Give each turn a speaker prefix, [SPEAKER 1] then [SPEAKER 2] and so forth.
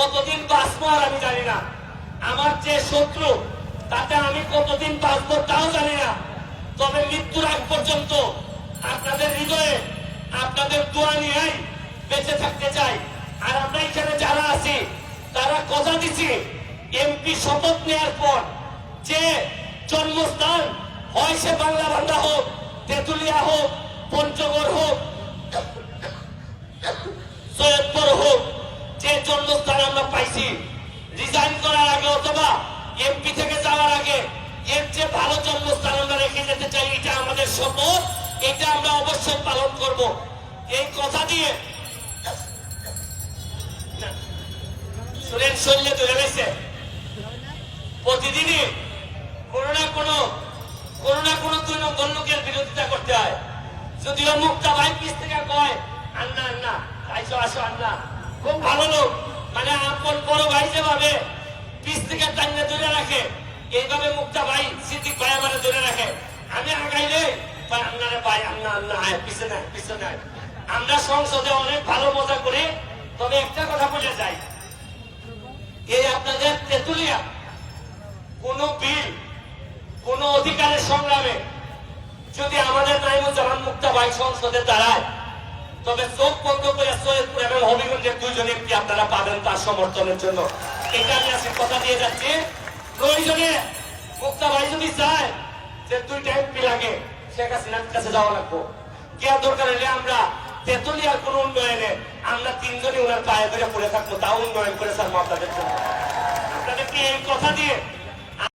[SPEAKER 1] কতদিন বাঁচবো আর আমি জানি না। আমার যে শত্রু, তাতে আমি কতদিন বাঁচবো তাও জানি না। তবে মৃত্যুর আগ পর্যন্ত আপনাদের হৃদয়ে আপনাদের দোয়া নিয়েই বেঁচে থাকতে চাই। আর আমরা এখানে যারা আছি, তারা কথা দিছি এমপি শপথ নেওয়ার পর যে জন্মস্থান হয় সে বাংলা বান্ধা হোক, তেঁতুলিয়া হোক, পঞ্চগড় হোক সৈয়দপুর হোক যে জন্মস্থান আমরা পাইছি রিজাইন করার আগে অথবা এমপি থেকে যাওয়ার আগে এর যে ভালো জন্মস্থান আমরা রেখে যেতে চাই, এটা আমাদের শপথ এটা আমরা অবশ্যই পালন করব। এই কথা দিয়ে প্রতিদিনই কোনো না কোনো কোনো না কোনো বিরোধিতা করতে হয়। যদিও মুক্তা ভাই পিস থেকে কয়, আন্না আন্না আইসো আসো, আন্না। খুব ভালো লোক। মানে আপন বড় ভাই যেভাবে পিস থেকে ধরে রাখে। এইভাবে মুক্তা ভাই, সিদ্দিক ভাই আমার ধরে রাখে। আমি আগাইলে ভাই আন্নারে ভাই আন্না আন্না আয়, পিছে নাই পিছে নাই। আমরা সংসদে অনেক ভালো মজা করি, তবে একটা কথা বলে যাই। এই আপনাদের তেতুলিয়া, কোন বিল, কোন অধিকারের সংগ্রামে যদি আমাদের নাইমুজ্জামান মুক্তা ভাই সংসদে দাঁড়ায়, তবে চোখ বন্ধ করে সৈয়দপুর এবং হবিগঞ্জের দুইজন একটি আপনারা পাবেন তার সমর্থনের জন্য। এটা আমি আজকে কথা দিয়ে যাচ্ছি। প্রয়োজনে মুক্তা আমরা তেতুলিয়ার কোন উন্নয়নে তিনজনই ওনার পায়ে ধরে পড়ে থাকব, তাও উন্নয়ন করে স্যার আপনাদের জন্য। আপনাদেরকে এই কথা দিয়ে